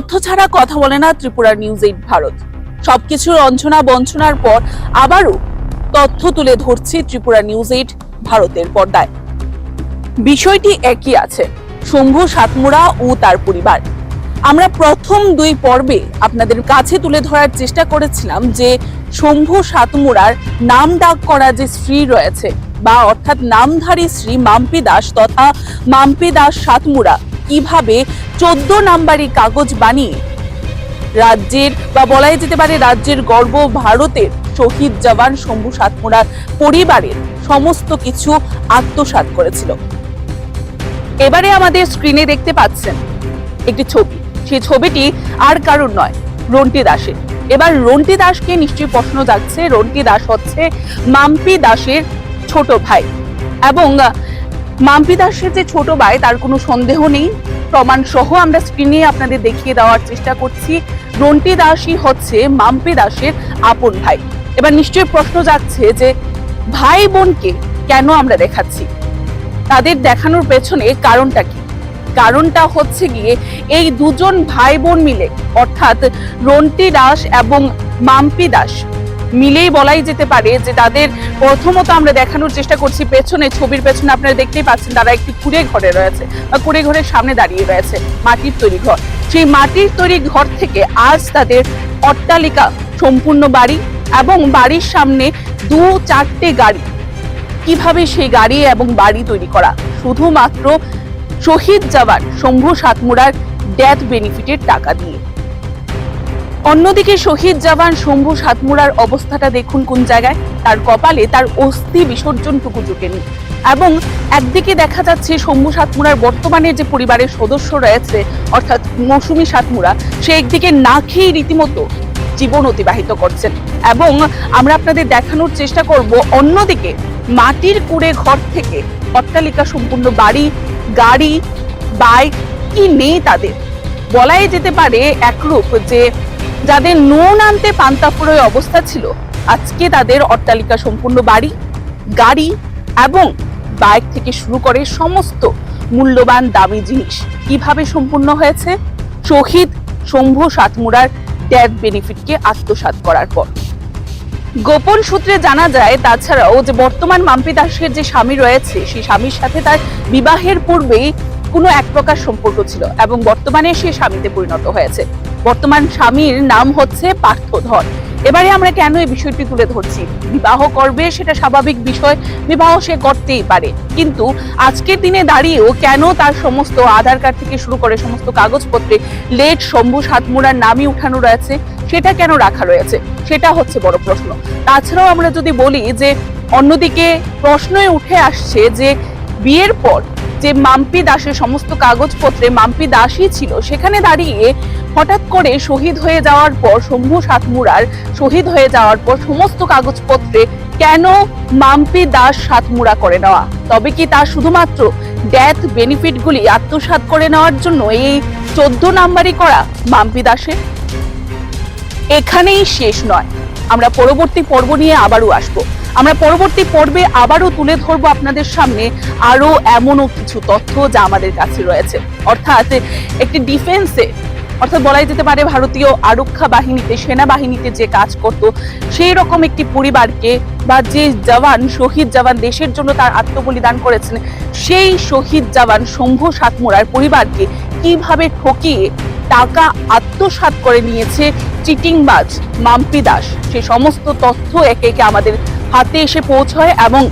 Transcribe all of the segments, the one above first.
তথ্য ছাড়া কথা বলে না ত্রিপুরা নিউজ এইট ভারত। সবকিছুর অঞ্চনা বঞ্চনার পর আবারও তথ্য তুলে ধরছে ত্রিপুরা নিউজ এইট ভারতের পর্দায়। বিষয়টি একই আছে শম্ভু সাতমুড়া ও তার পরিবার। আমরা প্রথম দুই পর্বে আপনাদের কাছে তুলে ধরার চেষ্টা করেছিলাম যে শম্ভু সাতমুড়ার নাম ডাক করা যে স্ত্রী রয়েছে বা অর্থাৎ নামধারী শ্রী মাম্পি দাস তথা মাম্পি দাস সাতমুড়া কীভাবে চোদ্দ নাম্বারি কাগজ বানিয়ে রাজ্যের বা বলাই যেতে পারে রাজ্যের গর্ব ভারতের শহীদ জওয়ান শম্ভু সাতমুড়ার পরিবারের সমস্ত কিছু আত্মসাৎ করেছিল। এবারে আমাদের স্ক্রিনে দেখতে পাচ্ছেন একটি ছবি। সেই ছবিটি আর কারণ নয় রন্টি দাসের। এবার রন্টি দাসকে নিশ্চয়ই প্রশ্ন যাচ্ছে রন্টি দাস হচ্ছে মাম্পি দাসের ছোট ভাই। এবং মাম্পি দাসের যে ছোট ভাই, তার কোনো সন্দেহ নেই? প্রমাণ সহ আমরা স্ক্রিনে আপনাদের দেখিয়ে দেওয়ার চেষ্টা করছি। রন্টি দাসই হচ্ছে মাম্পি দাসের আপন ভাই। এবার নিশ্চয়ই প্রশ্ন যাচ্ছে যে, ভাই বোনকে কেন আমরা দেখাচ্ছি? তাদের দেখানোর পেছনে কারণটা কি? কারণটা হচ্ছে গিয়ে এই দুজন ভাই বোন মিলে, অর্থাৎ রন্টি দাস এবং মাম্পি দাস মিলেই বলাই যেতে পারে যে তাদের প্রথমত আমরা দেখানোর চেষ্টা করছি পেছনে, ছবির পেছনে আপনারা দেখতেই পাচ্ছেন তারা একটি কুড়ে ঘরে রয়েছে বা কুড়ে ঘরের সামনে দাঁড়িয়ে রয়েছে, মাটির তৈরি ঘর। সেই মাটির তৈরি ঘর থেকে আজ তাদের অট্টালিকা, সম্পূর্ণ বাড়ি এবং বাড়ির সামনে দু চারটে গাড়ি। কীভাবে সেই গাড়ি এবং বাড়ি তৈরি করা? শুধুমাত্র শহীদ জওয়ান শম্ভু সাতমুড়ার ডেথ বেনিফিটের টাকা দিয়ে। অন্যদিকে শহীদ জওয়ান শম্ভু সাতমুড়ার অবস্থাটা দেখুন কোন জায়গায়? তার কপালে তার অস্থি বিসর্জনটুকু জুটেনি এবং একদিকে দেখা যাচ্ছে শম্ভু সাতমুড়ার বর্তমানে যে পরিবারের সদস্য রয়েছে, অর্থাৎ মৌসুমী সাতমুড়া, সে একদিকে না খেয়ে রীতিমতো জীবন অতিবাহিত করছেন। এবং আমরা আপনাদের দেখানোর চেষ্টা করব অন্যদিকে মাটির কুড়ে ঘর থেকে অট্টালিকা সম্পূর্ণ বাড়ি, গাড়ি, বাইক, কি নেই তাদের? বলাই যেতে পারে একরূপ যে যাদের নুন আনতে পান্তাপুরোয় অবস্থা ছিল, আজকে তাদের অট্টালিকা সম্পূর্ণ বাড়ি, গাড়ি এবং বাইক থেকে শুরু করে সমস্ত মূল্যবান দামি জিনিস কীভাবে সম্পূর্ণ হয়েছে? শহীদ শম্ভু সাতমুড়ার ডেথ বেনিফিটকে আত্মসাৎ করার পর। গোপন সূত্রে জানা যায়, তাছাড়াও যে বর্তমান মাম্পি দাসের যে স্বামী রয়েছে, সেই স্বামীর সাথে তার বিবাহের পূর্বেই কোনো এক প্রকার সম্পর্ক ছিল এবং বর্তমানে সে স্বামীতে পরিণত হয়েছে। বর্তমান স্বামীর নাম হচ্ছে পার্থধর। এবারে আমরা কেন এই বিষয়টি তুলে ধরছি? বিবাহ করবে সেটা স্বাভাবিক বিষয়, বিবাহ সে করতেই পারে। কিন্তু আজকের দিনে দাঁড়িয়েও কেন তার সমস্ত আধার কার্ড থেকে শুরু করে সমস্ত কাগজপত্রে লেট শম্ভু সাতমুড়ার নামই উঠানো রয়েছে, সেটা কেন রাখা রয়েছে? সেটা হচ্ছে বড় প্রশ্ন। তাছাড়াও আমরা যদি বলি যে, অন্যদিকে প্রশ্নই উঠে আসছে যে, বিয়ের পর যে মাম্পি দাসের সমস্ত কাগজপত্রে মাম্পি দাসই ছিল, সেখানে দাঁড়িয়ে হঠাৎ করে শহীদ হয়ে যাওয়ার পর শম্ভু সাতমুড়ার শহীদ হয়ে যাওয়ার পর সমস্ত কাগজপত্রে কেন মাম্পি দাস সাতমুড়া করে নেওয়া? তবে কি তা শুধুমাত্র ডেথ বেনিফিটগুলি আত্মসাৎ করে নেওয়ার জন্য এই চোদ্দ নাম্বারই করা মাম্পি দাসের? এখানেই শেষ নয়। আমরা পরবর্তী পর্ব নিয়ে আবারও আসব। আমরা পরবর্তী পর্বে আবারও তুলে ধরবো আপনাদের সামনে আরও এমনও কিছু তথ্য যা আমাদের কাছে রয়েছে। অর্থাৎ একটি ডিফেন্সে, অর্থাৎ বলাই যেতে পারে ভারতীয় আরক্ষা বাহিনীতে, সেনাবাহিনীতে যে কাজ করত, সেই রকম একটি পরিবারকে বা যে জওয়ান, শহীদ জওয়ান দেশের জন্য তার আত্মবলিদান করেছেন, সেই শহীদ জওয়ান শম্ভু সাতমোড়ার পরিবারকে কীভাবে ঠকিয়ে টাকা আত্মসাৎ করে নিয়েছে চিটিংবাজ মাম্পি দাস? সে সমস্ত তথ্য একে একে আমাদের হাতে এসে পৌঁছয় এবং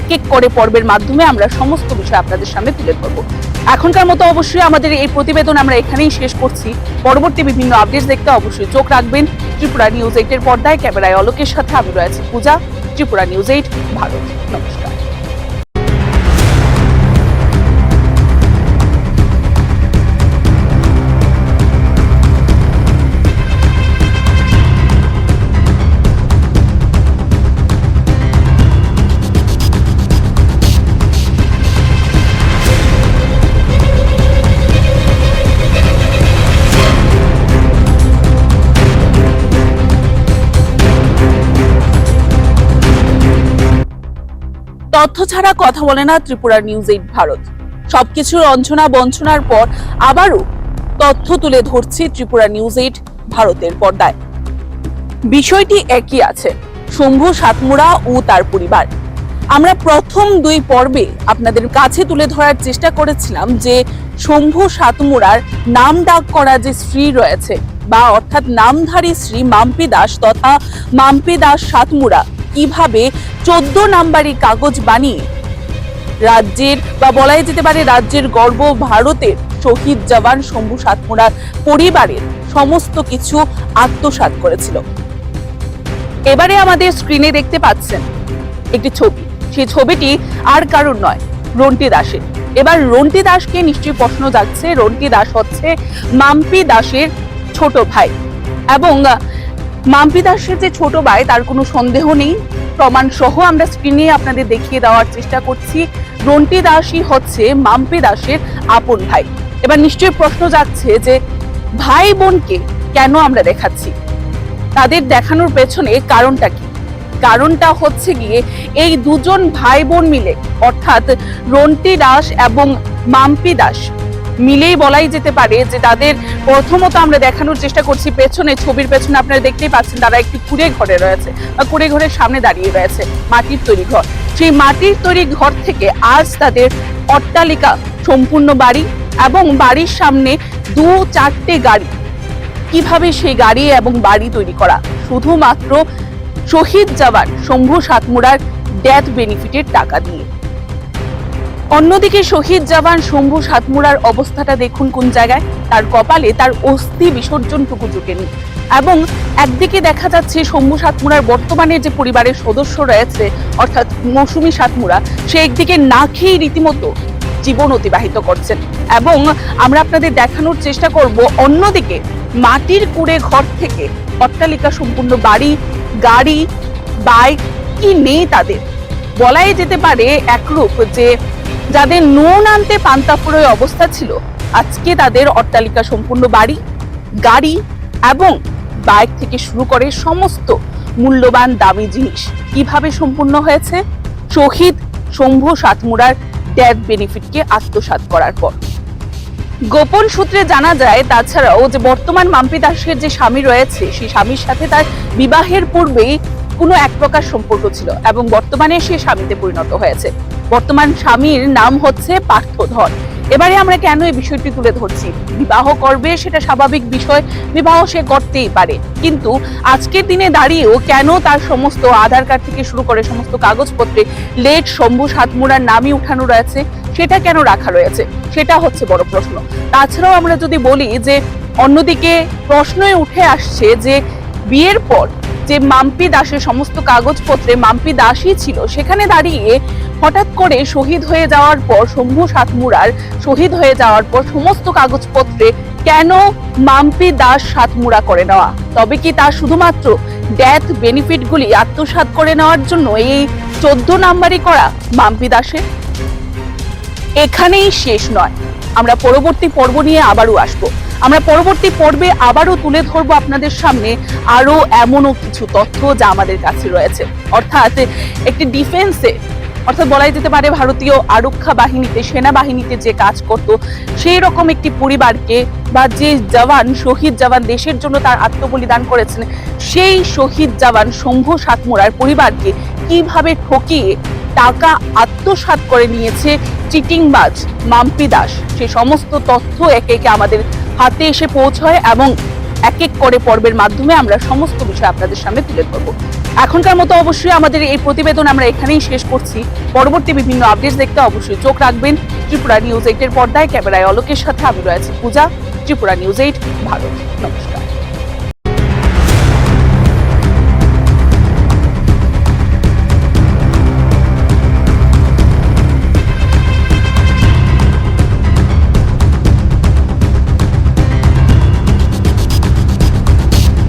এক এক করে পর্বের মাধ্যমে আমরা সমস্ত বিষয় আপনাদের সামনে তুলে ধরবো। এখনকার মতো অবশ্যই আমাদের এই প্রতিবেদন আমরা এখানেই শেষ করছি। পরবর্তী বিভিন্ন আপডেট দেখতে অবশ্যই চোখ রাখবেন। ত্রিপুরা নিউজ এইটের পর্দায় ক্যামেরায় অলোকের সাথে আমি রয়েছে পূজা, ত্রিপুরা নিউজ এইট, ভারত। নমস্কার। তথ্য ছাড়া কথা বলে না ত্রিপুরা নিউজ এইট ভারত। সবকিছুর অঞ্চনা বঞ্চনার পর আবারও তথ্য তুলে ধরছি ত্রিপুরা নিউজ এইট ভারতের পর্দায়। বিষয়টি একই আছে শম্ভু সাতমুড়া ও তার পরিবার। আমরা প্রথম দুই পর্বে আপনাদের কাছে তুলে ধরার চেষ্টা করেছিলাম যে শম্ভু সাতমুড়ার নাম ডাক করা যে স্ত্রী রয়েছে বা অর্থাৎ নামধারী শ্রী মাম্পি দাস তথা মাম্পি দাস সাতমুড়া কীভাবে চোদ্দ নাম্বারি কাগজ বানিয়ে রাজ্যের বা বলাই যেতে পারে রাজ্যের গর্ব ভারতের শহীদ জওয়ান শম্ভু সাতমুড়ার পরিবারের সমস্ত কিছু আত্মসাৎ করেছিল। এবারে আমাদের স্ক্রিনে দেখতে পাচ্ছেন একটি ছবি। সেই ছবিটি আর কারণ নয় রন্টি দাসের। এবার রন্টি দাসকে নিশ্চয়ই প্রশ্ন যাচ্ছে রন্টি দাস হচ্ছে মাম্পি দাসের ছোট ভাই এবং মাম্পি দাসের যে ছোট ভাই, তার কোনো সন্দেহ নেই। প্রমাণ সহ আমরা স্ক্রিনে আপনাদের দেখিয়ে দেওয়ার চেষ্টা করছি। রন্টি দাসই হচ্ছে মাম্পি দাসের আপন ভাই। এবার নিশ্চয়ই প্রশ্ন যাচ্ছে যে, ভাই বোনকে কেন আমরা দেখাচ্ছি? তাদের দেখানোর পেছনে কারণটা কি? কারণটা হচ্ছে গিয়ে এই দুজন ভাই বোন মিলে, অর্থাৎ রন্টি দাস এবং মাম্পি দাস মিলেই বলাই যেতে পারে যে তাদের প্রথমত আমরা দেখানোর চেষ্টা করছি পেছনে, ছবির পেছনে আপনারা দেখতেই পাচ্ছেন তারা একটি কুড়ে ঘরে রয়েছে বা কুড়ে ঘরের সামনে দাঁড়িয়ে রয়েছে, মাটির তৈরি ঘর। সেই মাটির তৈরি ঘর থেকে আজ তাদের অট্টালিকা, সম্পূর্ণ বাড়ি এবং বাড়ির সামনে দু চারটে গাড়ি। কীভাবে সেই গাড়ি এবং বাড়ি তৈরি করা? শুধুমাত্র শহীদ জওয়ান শম্ভু সাতমুড়ার ডেথ বেনিফিটের টাকা দিয়ে। অন্যদিকে শহীদ জওয়ান শম্ভু সাতমুড়ার অবস্থাটা দেখুন কোন জায়গায়? তার কপালে তার অস্থি বিসর্জনটুকু জুটেনি এবং একদিকে দেখা যাচ্ছে শম্ভু সাতমুড়ার বর্তমানে যে পরিবারের সদস্য রয়েছে, অর্থাৎ মৌসুমী সাতমুড়া, সে একদিকে না খেয়ে রীতিমতো জীবন অতিবাহিত করছেন। এবং আমরা আপনাদের দেখানোর চেষ্টা করব অন্যদিকে মাটির কুড়ে ঘর থেকে অট্টালিকা সম্পূর্ণ বাড়ি, গাড়ি, বাইক, কি নেই তাদের? বলাই যেতে পারে একরূপ যে যাদের নুন আনতে পান্তাপুরোয় অবস্থা ছিল, আজকে তাদের অট্টালিকা সম্পূর্ণ বাড়ি, গাড়ি এবং বাইক থেকে শুরু করে সমস্ত মূল্যবান দামি জিনিস কীভাবে সম্পূর্ণ হয়েছে? শহীদ শম্ভু সাতমুড়ার ডেথ বেনিফিটকে আত্মসাৎ করার পর। গোপন সূত্রে জানা যায়, তাছাড়াও যে বর্তমান মাম্পি দাসের যে স্বামী রয়েছে, সেই স্বামীর সাথে তার বিবাহের পূর্বেই কোনো এক প্রকার সম্পর্ক ছিল এবং বর্তমানে সে স্বামীতে পরিণত হয়েছে। বর্তমান স্বামীর নাম হচ্ছে পার্থধর। এবারে আমরা কেন এই বিষয়টি তুলে ধরছি? বিবাহ করবে সেটা স্বাভাবিক বিষয়, বিবাহ সে করতেই পারে। কিন্তু আজকের দিনে দাঁড়িয়েও কেন তার সমস্ত আধার কার্ড থেকে শুরু করে সমস্ত কাগজপত্রে লেট শম্ভু সাতমুড়ার নামই উঠানো রয়েছে, সেটা কেন রাখা রয়েছে? সেটা হচ্ছে বড় প্রশ্ন। তাছাড়াও আমরা যদি বলি যে, অন্যদিকে প্রশ্নই উঠে আসছে যে, বিয়ের পর যে মাম্পি দাসের সমস্ত কাগজপত্রে মাম্পি দাসই ছিল, সেখানে দাঁড়িয়ে হঠাৎ করে শহীদ হয়ে যাওয়ার পর শম্ভু সাতমুড়ার শহীদ হয়ে যাওয়ার পর সমস্ত কাগজপত্রে কেন মাম্পি দাস সাতমুড়া করে নেওয়া? তবে কি তা শুধুমাত্র ডেথ বেনিফিটগুলি আত্মসাৎ করে নেওয়ার জন্য এই চোদ্দ নাম্বারই করা মাম্পি দাসের? এখানেই শেষ নয়। আমরা পরবর্তী পর্ব নিয়ে আবারও আসব। আমরা পরবর্তী পর্বে আবারও তুলে ধরবো আপনাদের সামনে আরও এমনও কিছু তথ্য যা আমাদের কাছে রয়েছে। অর্থাৎ একটি ডিফেন্সে, অর্থাৎ বলাই যেতে পারে ভারতীয় আরক্ষা বাহিনীতে, সেনাবাহিনীতে যে কাজ করত, সেই রকম একটি পরিবারকে বা যে জওয়ান, শহীদ জওয়ান দেশের জন্য তার আত্মবলিদান করেছেন, সেই শহীদ জওয়ান শম্ভু সাতমোড়ার পরিবারকে কীভাবে ঠকিয়ে টাকা আত্মসাৎ করে নিয়েছে চিটিংবাজ মাম্পি দাস? সে সমস্ত তথ্য একে একে আমাদের হাতে এসে পৌঁছয় এবং এক এক করে পর্বের মাধ্যমে আমরা সমস্ত বিষয় আপনাদের সামনে তুলে ধরবো। এখনকার মতো অবশ্যই আমাদের এই প্রতিবেদন আমরা এখানেই শেষ করছি। পরবর্তী বিভিন্ন আপডেট দেখতে অবশ্যই চোখ রাখবেন। ত্রিপুরা নিউজ এইটের পর্দায় ক্যামেরায় অলোকের সাথে আমি রয়েছে পূজা। Tripura news eight Bharat. নমস্কার।